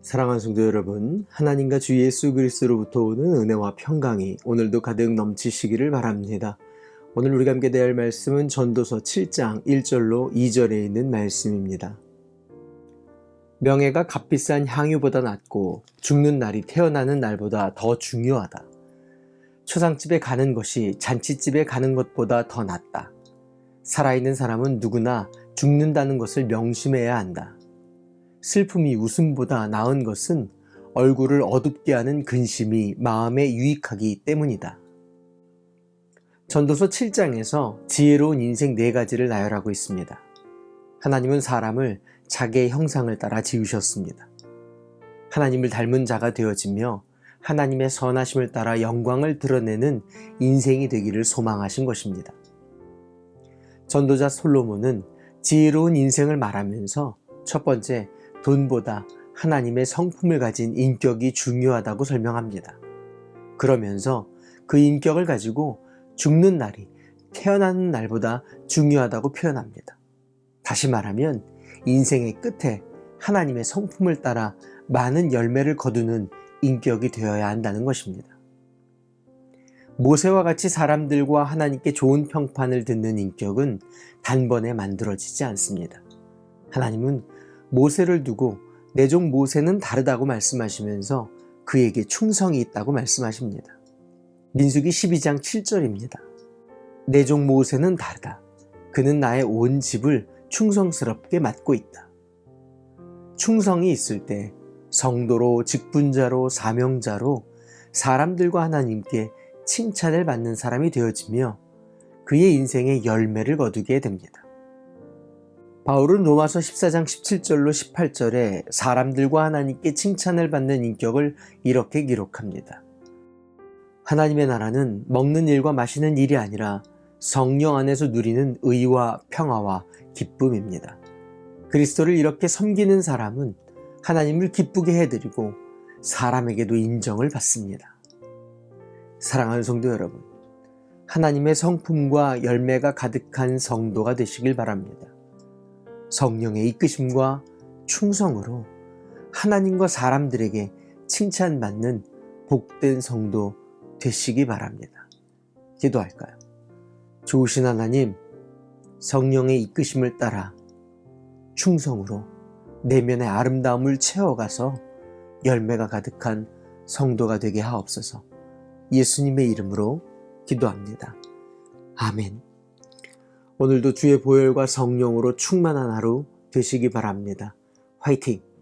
사랑하는 성도 여러분, 하나님과 주 예수 그리스도로부터 오는 은혜와 평강이 오늘도 가득 넘치시기를 바랍니다. 오늘 우리가 함께 대할 말씀은 전도서 7장 1절로 2절에 있는 말씀입니다. 명예가 값비싼 향유보다 낫고 죽는 날이 태어나는 날보다 더 중요하다. 초상집에 가는 것이 잔치집에 가는 것보다 더 낫다. 살아있는 사람은 누구나 죽는다는 것을 명심해야 한다. 슬픔이 웃음보다 나은 것은 얼굴을 어둡게 하는 근심이 마음에 유익하기 때문이다. 전도서 7장에서 지혜로운 인생 네 가지를 나열하고 있습니다. 하나님은 사람을 자기의 형상을 따라 지으셨습니다. 하나님을 닮은 자가 되어지며 하나님의 선하심을 따라 영광을 드러내는 인생이 되기를 소망하신 것입니다. 전도자 솔로몬은 지혜로운 인생을 말하면서 첫 번째, 돈보다 하나님의 성품을 가진 인격이 중요하다고 설명합니다. 그러면서 그 인격을 가지고 죽는 날이 태어나는 날보다 중요하다고 표현합니다. 다시 말하면 인생의 끝에 하나님의 성품을 따라 많은 열매를 거두는 인격이 되어야 한다는 것입니다. 모세와 같이 사람들과 하나님께 좋은 평판을 듣는 인격은 단번에 만들어지지 않습니다. 하나님은 모세를 두고 내 종 모세는 다르다고 말씀하시면서 그에게 충성이 있다고 말씀하십니다. 민수기 12장 7절입니다. 내 종 모세는 다르다. 그는 나의 온 집을 충성스럽게 맡고 있다. 충성이 있을 때 성도로 직분자로 사명자로 사람들과 하나님께 칭찬을 받는 사람이 되어지며 그의 인생의 열매를 거두게 됩니다. 바울은 로마서 14장 17절로 18절에 사람들과 하나님께 칭찬을 받는 인격을 이렇게 기록합니다. 하나님의 나라는 먹는 일과 마시는 일이 아니라 성령 안에서 누리는 의와 평화와 기쁨입니다. 그리스도를 이렇게 섬기는 사람은 하나님을 기쁘게 해드리고 사람에게도 인정을 받습니다. 사랑하는 성도 여러분, 하나님의 성품과 열매가 가득한 성도가 되시길 바랍니다. 성령의 이끄심과 충성으로 하나님과 사람들에게 칭찬받는 복된 성도 되시기 바랍니다. 기도할까요? 좋으신 하나님, 성령의 이끄심을 따라 충성으로 내면의 아름다움을 채워가서 열매가 가득한 성도가 되게 하옵소서. 예수님의 이름으로 기도합니다. 아멘. 오늘도 주의 보혈과 성령으로 충만한 하루 되시기 바랍니다. 화이팅!